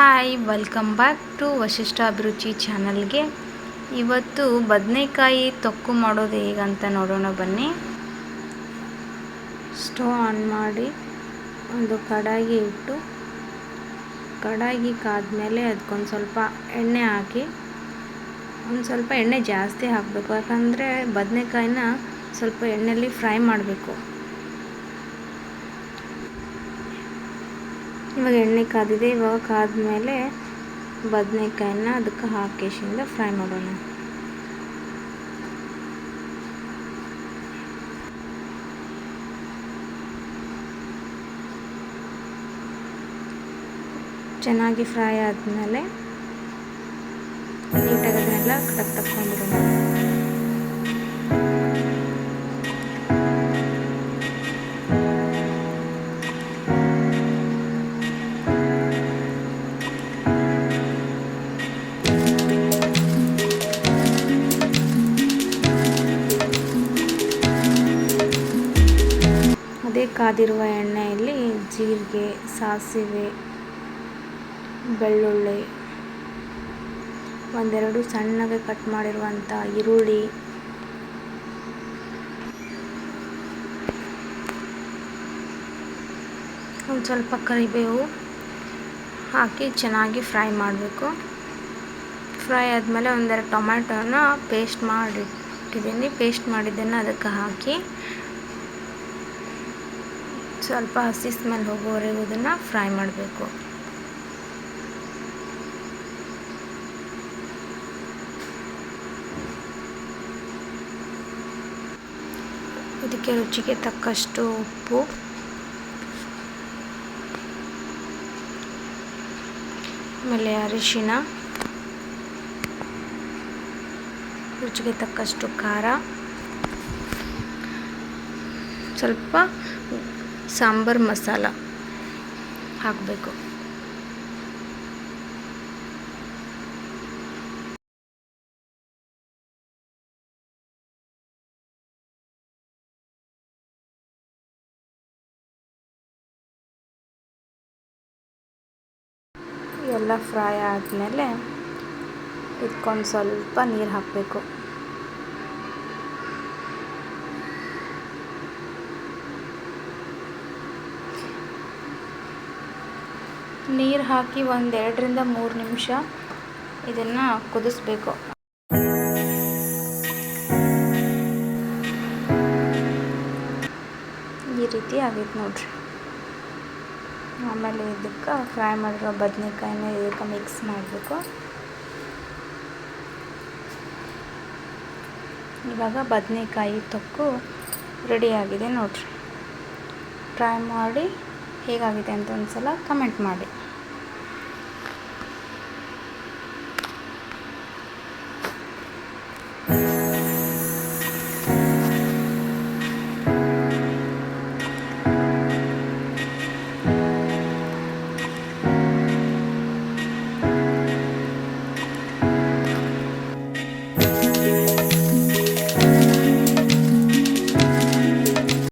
Hi welcome back to Vashishtha Abhiruchi ಚಾನಲ್ಗೆ ಇವತ್ತು ಬದನೆಕಾಯಿ ತೊಕ್ಕು ಮಾಡೋದು ಹೇಗಂತ ನೋಡೋಣ ಬನ್ನಿ. ಸ್ಟವ್ ಆನ್ ಮಾಡಿ, ಒಂದು ಕಡಾಯಿ ಇಟ್ಟು, ಕಡಾಯಿ ಕಾದ್ಮೇಲೆ ಅದಕ್ಕೊಂದು ಸ್ವಲ್ಪ ಎಣ್ಣೆ ಹಾಕಿ, ಒಂದು ಸ್ವಲ್ಪ ಎಣ್ಣೆ ಜಾಸ್ತಿ ಹಾಕಬೇಕು. ಯಾಕಂದರೆ ಬದನೆಕಾಯಿನ ಸ್ವಲ್ಪ ಎಣ್ಣೆಯಲ್ಲಿ ಫ್ರೈ ಮಾಡಬೇಕು. ಇವಾಗ ಎಣ್ಣೆ ಕಾದಿದೆ, ಇವಾಗ ಕಾದ್ಮೇಲೆ ಬದನೆಕಾಯನ್ನ ಅದಕ್ಕೆ ಹಾಕೇಶಿಂದ ಫ್ರೈ ಮಾಡೋಣ. ಚೆನ್ನಾಗಿ ಫ್ರೈ ಆದಮೇಲೆ ನೀಟಾಗಿ ಅದನ್ನೆಲ್ಲ ಕಡಕ್ ತಕ್ಕೊಂಡ್ಬಿಡೋಣ ಅದೇ ಕಾದಿರುವ ಎಣ್ಣೆಯಲ್ಲಿ ಜೀರಿಗೆ, ಸಾಸಿವೆ, ಬೆಳ್ಳುಳ್ಳಿ, ಒಂದೆರಡು ಸಣ್ಣಗೆ ಕಟ್ ಮಾಡಿರುವಂಥ ಈರುಳ್ಳಿ. ಒಂದು ಸ್ವಲ್ಪ ಕರಿಬೇವು ಹಾಕಿ ಚೆನ್ನಾಗಿ ಫ್ರೈ ಮಾಡಬೇಕು. ಫ್ರೈ ಆದಮೇಲೆ ಒಂದೆರಡು ಟೊಮ್ಯಾಟೋನ ಪೇಸ್ಟ್ ಮಾಡಿಟ್ಟಿದ್ದೀನಿ. ಪೇಸ್ಟ್ ಮಾಡಿದ್ದನ್ನು ಅದಕ್ಕೆ ಹಾಕಿ ಸ್ವಲ್ಪ ಹಸಿ ಸ್ಮೆಲ್ ಹೋಗುವವರೆಗೂ ಇದನ್ನು ಫ್ರೈ ಮಾಡಬೇಕು. ಇದಕ್ಕೆ ರುಚಿಗೆ ತಕ್ಕಷ್ಟು ಉಪ್ಪು. ಆಮೇಲೆ ಅರಿಶಿನ. ರುಚಿಗೆ ತಕ್ಕಷ್ಟು ಖಾರ. ಸ್ವಲ್ಪ ಸಾಂಬಾರು ಮಸಾಲ ಹಾಕಬೇಕು. ಎಲ್ಲ ಫ್ರೈ ಆದಮೇಲೆ ಇದಕ್ಕೊಂದು ಸ್ವಲ್ಪ ನೀರು ಹಾಕಬೇಕು. ನೀರು ಹಾಕಿ ಒಂದು ಎರಡರಿಂದ ಮೂರು ನಿಮಿಷ ಇದನ್ನು ಕುದಿಸ್ಬೇಕು. ಈ ರೀತಿ ಆಗೈತೆ ನೋಡ್ರಿ. ಆಮೇಲೆ ಇದಕ್ಕೆ ಫ್ರೈ ಮಾಡಿರೋ ಬದನೆಕಾಯಿನ ಇದಕ್ಕೆ ಮಿಕ್ಸ್ ಮಾಡಬೇಕು. ಇವಾಗ ಬದನೆಕಾಯಿ ತೊಕ್ಕು ರೆಡಿಯಾಗಿದೆ ನೋಡ್ರಿ. ಫ್ರೈ ಮಾಡಿ ಹೇಗಾಗಿದೆ ಅಂತ ಒಂದು ಸಲ ಕಮೆಂಟ್ ಮಾಡಿ.